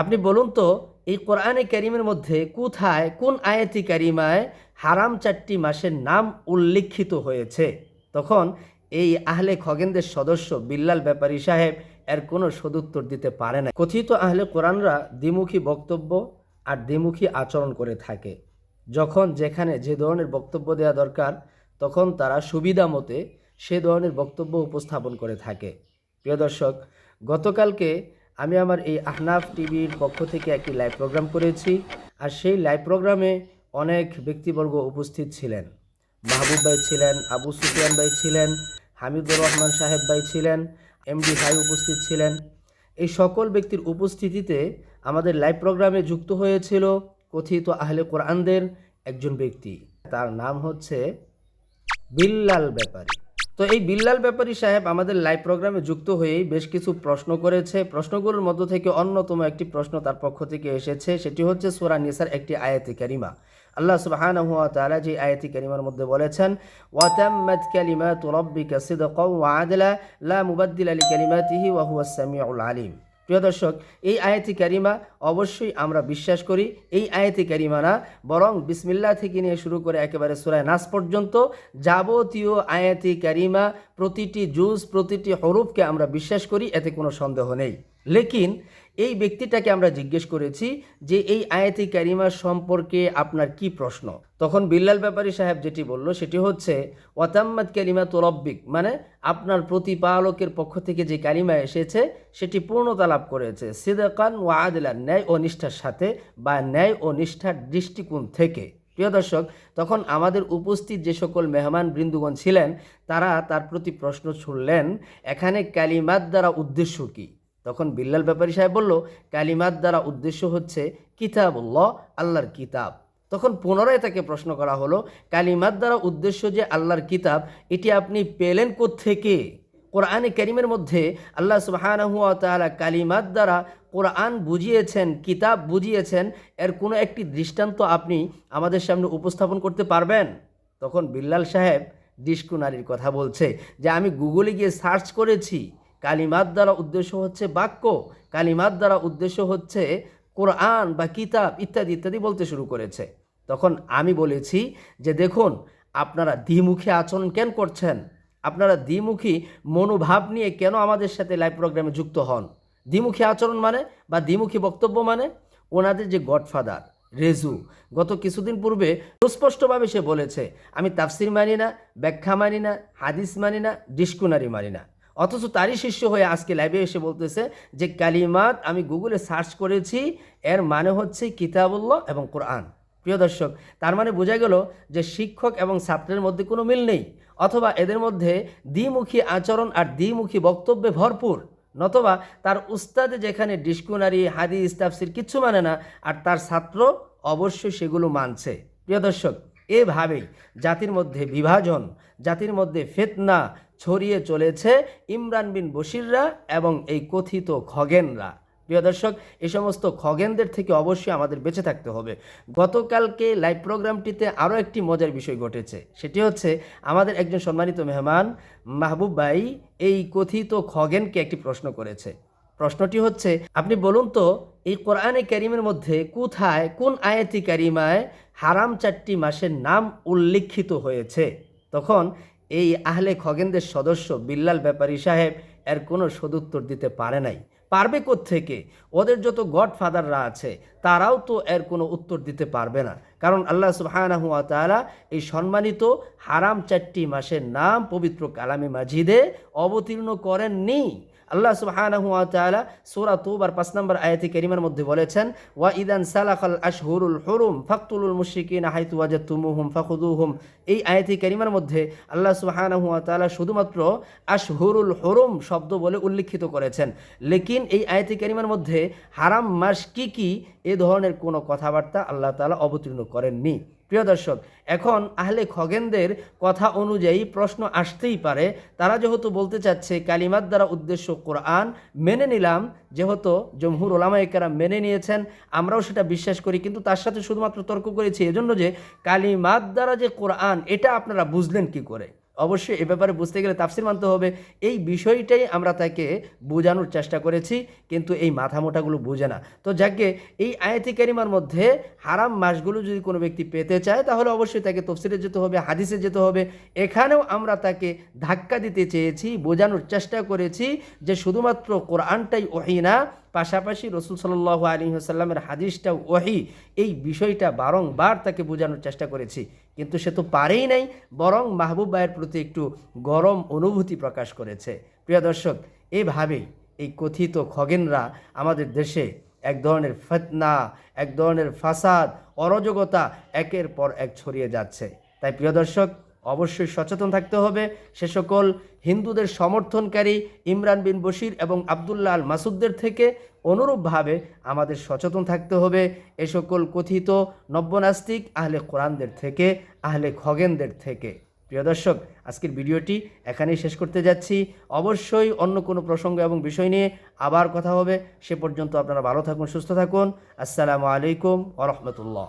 আপনি বলুন তো, এই কোরআনে কারিমের মধ্যে কোথায়, কোন আয়াতি কারিমায় হারাম চারটি মাসের নাম উল্লিখিত হয়েছে? তখন এই আহলে খগেনদের সদস্য বিল্লাল ব্যাপারী সাহেব এর কোনো সদুত্তর দিতে পারে না কথিত আহলে কোরআনরা দ্বিমুখী বক্তব্য আর দ্বিমুখী আচরণ করে থাকে। যখন যেখানে যে ধরনের বক্তব্য দেওয়া দরকার, তখন তারা সুবিধা মতে সে ধরনের বক্তব্য উপস্থাপন করে থাকে। প্রিয় দর্শক, গতকালকে আমি আমার এই আহনাফ টিভির পক্ষ থেকে একটি লাইভ প্রোগ্রাম করেছি আর সেই লাইভ প্রোগ্রামে অনেক ব্যক্তিবর্গ উপস্থিত ছিলেন। মাহবুব ভাই ছিলেন, আবু সুফিয়ান ভাই ছিলেন, হামিদুর রহমান সাহেব ভাই ছিলেন এমডি ভাই উপস্থিত ছিলেন। এই সকল ব্যক্তির উপস্থিতিতে আমাদের লাইভ প্রোগ্রামে যুক্ত হয়েছিল কথিত আহলে কোরআনদের একজন ব্যক্তি। তার নাম হচ্ছে বিল্লাল ব্যাপারী। তো এই বিল্লাল ব্যাপারী সাহেব আমাদের লাইভ প্রোগ্রামে যুক্ত হয়েই বেশ কিছু প্রশ্ন করেছে। প্রশ্নগুলোর মধ্য থেকে অন্যতম একটি প্রশ্ন তার পক্ষ থেকে এসেছে। সেটি হচ্ছে সুরা নিসার একটি আয়াতি কারিমা। আল্লাহ সুবহানাহু হুয়া তাআলা যে আয়াতি কারিমার মধ্যে বলেছেন, ওয়াতাম্মাত ক্যালিমা তুরব্বিকা সিদকাও ওয়া আদলা, লা মুবাদদিলা লিকালিমাতিহি ওয়া হুয়াস সামিউল আলিম। প্রিয় দর্শক, এই আয়াতি ক্যারিমা অবশ্যই আমরা বিশ্বাস করি। এই আয়াতি ক্যারিমা না, বরং বিসমিল্লা থেকে নিয়ে শুরু করে একেবারে সুরায় নাস পর্যন্ত যাবতীয় আয়াতি ক্যারিমা প্রতিটি জুজ, প্রতিটি হরুফকে আমরা বিশ্বাস করি, এতে কোনো সন্দেহ নেই। লেকিন এই ব্যক্তিটাকে আমরা জিজ্ঞেস করেছি যে এই আয়াতি কারিমা সম্পর্কে আপনার কি প্রশ্ন? তখন বিল্লাল ব্যাপারী সাহেব যেটি বলল সেটি হচ্ছে ওয়াতাম্মাদ কালিমা তোরব্বিক মানে আপনার প্রতিপালকের পক্ষ থেকে যে কালিমা এসেছে সেটি পূর্ণতা লাভ করেছে, সিদাকান ওয়া আদলা ন্যায় ও নিষ্ঠার সাথে বা ন্যায় ও নিষ্ঠার দৃষ্টিকোণ থেকে। প্রিয় দর্শক, তখন আমাদের উপস্থিত যে সকল মেহমান বৃন্দুগণ ছিলেন, তারা তার প্রতি প্রশ্ন ছুড়লেন, এখানে ক্যালিমার দ্বারা উদ্দেশ্য কী? তখন বিল্লাল ব্যাপারী সাহেব বলল, কালিমাত দ্বারা উদ্দেশ্য হচ্ছে কিতাবুল্লাহ, আল্লাহর কিতাব। তখন পুনরায় তাকে প্রশ্ন করা হলো, কালিমাত দ্বারা উদ্দেশ্য যে আল্লাহর কিতাব, এটি আপনি পেলেন থেকে কোরআনে করিমের মধ্যে আল্লাহ সুবাহানহু তাআলা কালিমাত দ্বারা কোরআন বুঝিয়েছেন, কিতাব বুঝিয়েছেন, এর কোনো একটি দৃষ্টান্ত আপনি আমাদের সামনে উপস্থাপন করতে পারবেন? তখন বিল্লাল সাহেব ডিস্কুনারির কথা বলছে যে আমি গুগলে গিয়ে সার্চ করেছি কালিমাত দ্বারা উদ্দেশ্য হচ্ছে বাক্য, কালিমাত দ্বারা উদ্দেশ্য হচ্ছে কোরআন বা কিতাব ইত্যাদি ইত্যাদি বলতে শুরু করেছে। তখন আমি বলেছি যে দেখুন, আপনারা দ্বিমুখী আচরণ কেন করছেন? আপনারা দ্বিমুখী মনোভাব নিয়ে কেন আমাদের সাথে লাইভ প্রোগ্রামে যুক্ত হন? দ্বিমুখী আচরণ মানে বা দ্বিমুখী বক্তব্য মানে? ওনাদের যে গডফাদার, রেজু, গত কিছুদিন পূর্বে সুস্পষ্টভাবে সে বলেছে, আমি তাফসির মানি না, ব্যাখ্যা মানি না, হাদিস মানি না, ডিসকুনারি মানি না। অথচ তারই শিষ্য হয়ে আজকে লাইভে এসে বলতেছে যে, কালিমাত আমি গুগলে সার্চ করেছি, এর মানে হচ্ছে কিতাবুল্লাহ এবং কোরআন। প্রিয় দর্শক, তার মানে বোঝা গেল যে শিক্ষক এবং ছাত্রের মধ্যে কোনো মিল নেই, অথবা এদের মধ্যে দ্বিমুখী আচরণ আর দ্বিমুখী বক্তব্যে ভরপুর, নতবা তার উস্তাদে যেখানে ডিসকুনারি, হাদিস, তাফসির কিচ্ছু মানে না, আর তার ছাত্র অবশ্যই সেগুলো মানছে। প্রিয় দর্শক, এভাবেই জাতির মধ্যে বিভাজন, জাতির মধ্যে ফেতনা ছড়িয়ে চলেছে ইমরান বিন বশিররা এবং এই কথিত খগেনরা। প্রিয় দর্শক এই সমস্ত খগেনদের থেকে অবশ্যই আমাদের বেঁচে থাকতে হবে। গতকালকে লাইভ প্রোগ্রামটিতে আরও একটি মজার বিষয় ঘটেছে। সেটি হচ্ছে আমাদের একজন সম্মানিত মেহমান মাহবুব ভাই এই কথিত খগেনকে একটি প্রশ্ন করেছে। প্রশ্নটি হচ্ছে, আপনি বলুন তো, এই কোরআনে ক্যারিমের মধ্যে কোথায়, কোন আয়াতি ক্যারিমায় হারাম চারটি মাসের নাম উল্লিখিত হয়েছে? তখন এই আহলে খগেনদের সদস্য বিল্লাল ব্যাপারী সাহেব এর কোনো সদুত্তর দিতে পারে নাই। পারবে থেকে ওদের যত গডফাদাররা আছে, তারাও তো এর কোনো উত্তর দিতে পারবে না। কারণ আল্লাহ সুহায়না হুয়া তালা এই সম্মানিত হারাম চারটি মাসের নাম পবিত্র কালামে মাঝিদে অবতীর্ণ করেননি। আল্লাহ সুবহানাহু ওয়া তাআলা সূরা তৌবার 5 নম্বর আয়াতে কারিমার মধ্যে বলেছেন, ওয়া ইদান সালাখাল আশহুরুল হুরুম ফাকতুলুল মুশরিকিনা হাইতু ওয়াজাতুমুহুম ফাখুদুহুম এই আয়াতে কারিমার মধ্যে আল্লাহ সুবহানাহু ওয়া তাআলা শুধুমাত্র আশহুরুল হুরুম শব্দ বলে উল্লেখিত করেছেন। লেকিন এই আয়াতে কারিমার মধ্যে হারাম মাস কি কি এ ধরনের কোনো কথাবার্তা আল্লাহ তাআলা অবতীর্ণ করেননি। প্রিয় দর্শক, এখন আহলে খগেনদের কথা অনুযায়ী প্রশ্ন আসতেই পারে। তারা যেহেতু বলতে চাচ্ছে কালিমার দ্বারা উদ্দেশ্য কোরআন, মেনে নিলাম, যেহেতু জমহুর ওলামা একেরা মেনে নিয়েছেন, আমরাও সেটা বিশ্বাস করি, কিন্তু তার সাথে শুধুমাত্র তর্ক করেছি এজন্য যে কালিমাত দ্বারা যে কোরআন, এটা আপনারা বুঝলেন কি করে? অবশ্যই এ ব্যাপারে বুঝতে গেলে তাফসির মানতে হবে। এই বিষয়টাই আমরা তাকে বোঝানোর চেষ্টা করেছি, কিন্তু এই মাথা মোটাগুলো বুঝে না। তো যাকে এই আয়াতি কারিমার মধ্যে হারাম মাসগুলো যদি কোনো ব্যক্তি পেতে চায়, তাহলে অবশ্যই তাকে তফসিরে যেতে হবে, হাদিসে যেতে হবে। এখানেও আমরা তাকে ধাক্কা দিতে চেয়েছি, বোঝানোর চেষ্টা করেছি যে শুধুমাত্র কোরআনটাই ওহি না পাশাপাশি রসুল সাল্লাহ আলী সাল্লামের হাদিসটা ওহি এই বিষয়টা বারংবার তাকে বোঝানোর চেষ্টা করেছি। কিন্তু সে তো পারেই নাই, বরং মাহবুব ভাইয়ের প্রতি একটু গরম অনুভূতি প্রকাশ করেছে। প্রিয় দর্শক এইভাবেই এই কথিত খগেনরা আমাদের দেশে এক ধরনের ফতনা, এক ধরনের ফাসাদ, অরাজকতা একের পর এক ছড়িয়ে যাচ্ছে। তাই প্রিয় দর্শক অবশ্যই সচেতন থাকতে হবে। সে সকল হিন্দুদের সমর্থনকারী ইমরান বিন বশির এবং আবদুল্লাহ আল মাসুদদের থেকে অনুরূপভাবে আমাদের সচেতন থাকতে হবে। এ সকল কথিত নব্যনাস্তিক আহলে কোরআনদের থেকে, আহলে খগেনদের থেকে। প্রিয় দর্শক, আজকের ভিডিওটি এখানেই শেষ করতে যাচ্ছি। অবশ্যই অন্য কোনো প্রসঙ্গ এবং বিষয় নিয়ে আবার কথা হবে। সে পর্যন্ত আপনারা ভালো থাকুন, সুস্থ থাকুন। আসসালামু আলাইকুম ওরহমতুল্লাহ